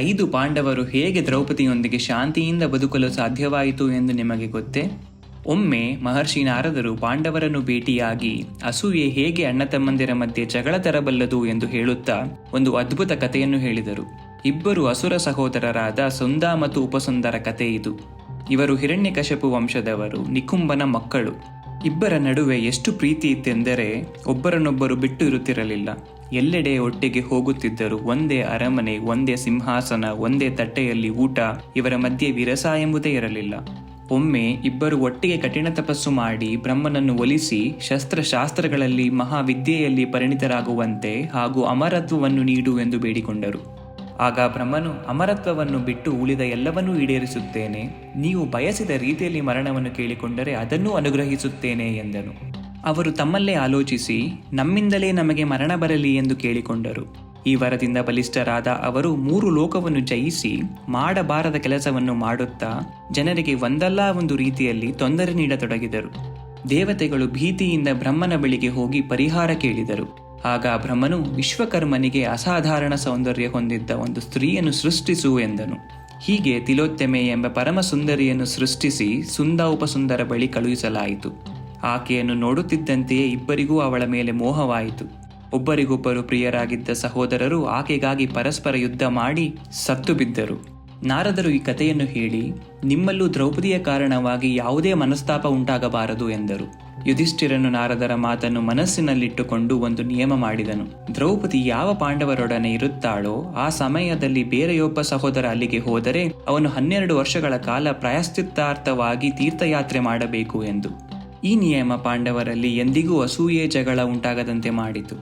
ಐದು ಪಾಂಡವರು ಹೇಗೆ ದ್ರೌಪದಿಯೊಂದಿಗೆ ಶಾಂತಿಯಿಂದ ಬದುಕಲು ಸಾಧ್ಯವಾಯಿತು ಎಂದು ನಿಮಗೆ ಗೊತ್ತೇ? ಒಮ್ಮೆ ಮಹರ್ಷಿ ನಾರದರು ಪಾಂಡವರನ್ನು ಭೇಟಿಯಾಗಿ ಅಸೂಯೆ ಹೇಗೆ ಅಣ್ಣ ತಮ್ಮಂದಿರ ಮಧ್ಯೆ ಜಗಳ ತರಬಲ್ಲದು ಎಂದು ಹೇಳುತ್ತಾ ಒಂದು ಅದ್ಭುತ ಕಥೆಯನ್ನು ಹೇಳಿದರು. ಇಬ್ಬರು ಅಸುರ ಸಹೋದರರಾದ ಸುಂದ ಮತ್ತು ಉಪಸುಂದರ ಕಥೆ ಇದು. ಇವರು ಹಿರಣ್ಯಕಶಪು ವಂಶದವರು ನಿಕುಂಬನ ಮಕ್ಕಳು. ಇಬ್ಬರ ನಡುವೆ ಎಷ್ಟು ಪ್ರೀತಿ ಇತ್ತೆಂದರೆ ಒಬ್ಬರನ್ನೊಬ್ಬರು ಬಿಟ್ಟು ಇರುತ್ತಿರಲಿಲ್ಲ. ಎಲ್ಲೆಡೆ ಒಟ್ಟಿಗೆ ಹೋಗುತ್ತಿದ್ದರು. ಒಂದೇ ಅರಮನೆ, ಒಂದೇ ಸಿಂಹಾಸನ, ಒಂದೇ ತಟ್ಟೆಯಲ್ಲಿ ಊಟ, ಇವರ ಮಧ್ಯೆ ವಿರಸ ಎಂಬುದೇ ಇರಲಿಲ್ಲ. ಒಮ್ಮೆ ಇಬ್ಬರು ಒಟ್ಟಿಗೆ ಕಠಿಣ ತಪಸ್ಸು ಮಾಡಿ ಬ್ರಹ್ಮನನ್ನು ಒಲಿಸಿ ಶಸ್ತ್ರಶಾಸ್ತ್ರಗಳಲ್ಲಿ ಮಹಾವಿದ್ಯೆಯಲ್ಲಿ ಪರಿಣಿತರಾಗುವಂತೆ ಹಾಗೂ ಅಮರತ್ವವನ್ನು ನೀಡು ಎಂದು ಬೇಡಿಕೊಂಡರು. ಆಗ ಬ್ರಹ್ಮನು ಅಮರತ್ವವನ್ನು ಬಿಟ್ಟು ಉಳಿದ ಎಲ್ಲವನ್ನೂ ಈಡೇರಿಸುತ್ತೇನೆ. ನೀವು ಬಯಸಿದ ರೀತಿಯಲ್ಲಿ ಮರಣವನ್ನು ಕೇಳಿಕೊಂಡರೆ ಅದನ್ನೂ ಅನುಗ್ರಹಿಸುತ್ತೇನೆ ಎಂದನು. ಅವರು ತಮ್ಮಲ್ಲೇ ಆಲೋಚಿಸಿ, ನಮ್ಮಿಂದಲೇ ನಮಗೆ ಮರಣ ಬರಲಿ ಎಂದು ಕೇಳಿಕೊಂಡರು. ಈ ವರದಿಂದ ಬಲಿಷ್ಠರಾದ ಅವರು ಮೂರು ಲೋಕವನ್ನು ಜಯಿಸಿ, ಮಾಡಬಾರದ ಕೆಲಸವನ್ನು ಮಾಡುತ್ತಾ, ಜನರಿಗೆ ಒಂದಲ್ಲ ಒಂದು ರೀತಿಯಲ್ಲಿ ತೊಂದರೆ ನೀಡತೊಡಗಿದರು. ದೇವತೆಗಳು ಭೀತಿಯಿಂದ ಬ್ರಹ್ಮನ ಬಳಿಗೆ ಹೋಗಿ ಪರಿಹಾರ ಕೇಳಿದರು. ಆಗ ಬ್ರಹ್ಮನು ವಿಶ್ವಕರ್ಮನಿಗೆ ಅಸಾಧಾರಣ ಸೌಂದರ್ಯ ಹೊಂದಿದ್ದ ಒಂದು ಸ್ತ್ರೀಯನ್ನು ಸೃಷ್ಟಿಸು ಎಂದನು. ಹೀಗೆ ತಿಲೋತ್ತಮೆ ಎಂಬ ಪರಮ ಸುಂದರಿಯನ್ನು ಸೃಷ್ಟಿಸಿ ಸುಂದ ಉಪಸುಂದರ ಬಳಿ ಕಳುಹಿಸಲಾಯಿತು. ಆಕೆಯನ್ನು ನೋಡುತ್ತಿದ್ದಂತೆಯೇ ಇಬ್ಬರಿಗೂ ಅವಳ ಮೇಲೆ ಮೋಹವಾಯಿತು. ಒಬ್ಬರಿಗೊಬ್ಬರು ಪ್ರಿಯರಾಗಿದ್ದ ಸಹೋದರರು ಆಕೆಗಾಗಿ ಪರಸ್ಪರ ಯುದ್ಧ ಮಾಡಿ ಸತ್ತು ಬಿದ್ದರು. ನಾರದರು ಈ ಕಥೆಯನ್ನು ಹೇಳಿ, ನಿಮ್ಮಲ್ಲೂ ದ್ರೌಪದಿಯ ಕಾರಣವಾಗಿ ಯಾವುದೇ ಮನಸ್ತಾಪ ಉಂಟಾಗಬಾರದು ಎಂದರು. ಯುಧಿಷ್ಠಿರನು ನಾರದರ ಮಾತನ್ನು ಮನಸ್ಸಿನಲ್ಲಿಟ್ಟುಕೊಂಡು ಒಂದು ನಿಯಮ ಮಾಡಿದನು. ದ್ರೌಪದಿ ಯಾವ ಪಾಂಡವರೊಡನೆ ಇರುತ್ತಾಳೋ, ಆ ಸಮಯದಲ್ಲಿ ಬೇರೆಯೊಬ್ಬ ಸಹೋದರ ಅಲ್ಲಿಗೆ ಹೋದರೆ ಅವನು ಹನ್ನೆರಡು ವರ್ಷಗಳ ಕಾಲ ಪ್ರಾಯಶ್ಚಿತ್ತಾರ್ಥವಾಗಿ ತೀರ್ಥಯಾತ್ರೆ ಮಾಡಬೇಕು ಎಂದು. ಈ ನಿಯಮ ಪಾಂಡವರಲ್ಲಿ ಎಂದಿಗೂ ಅಸೂಯೆ ಜಗಳ ಉಂಟಾಗದಂತೆ ಮಾಡಿತು.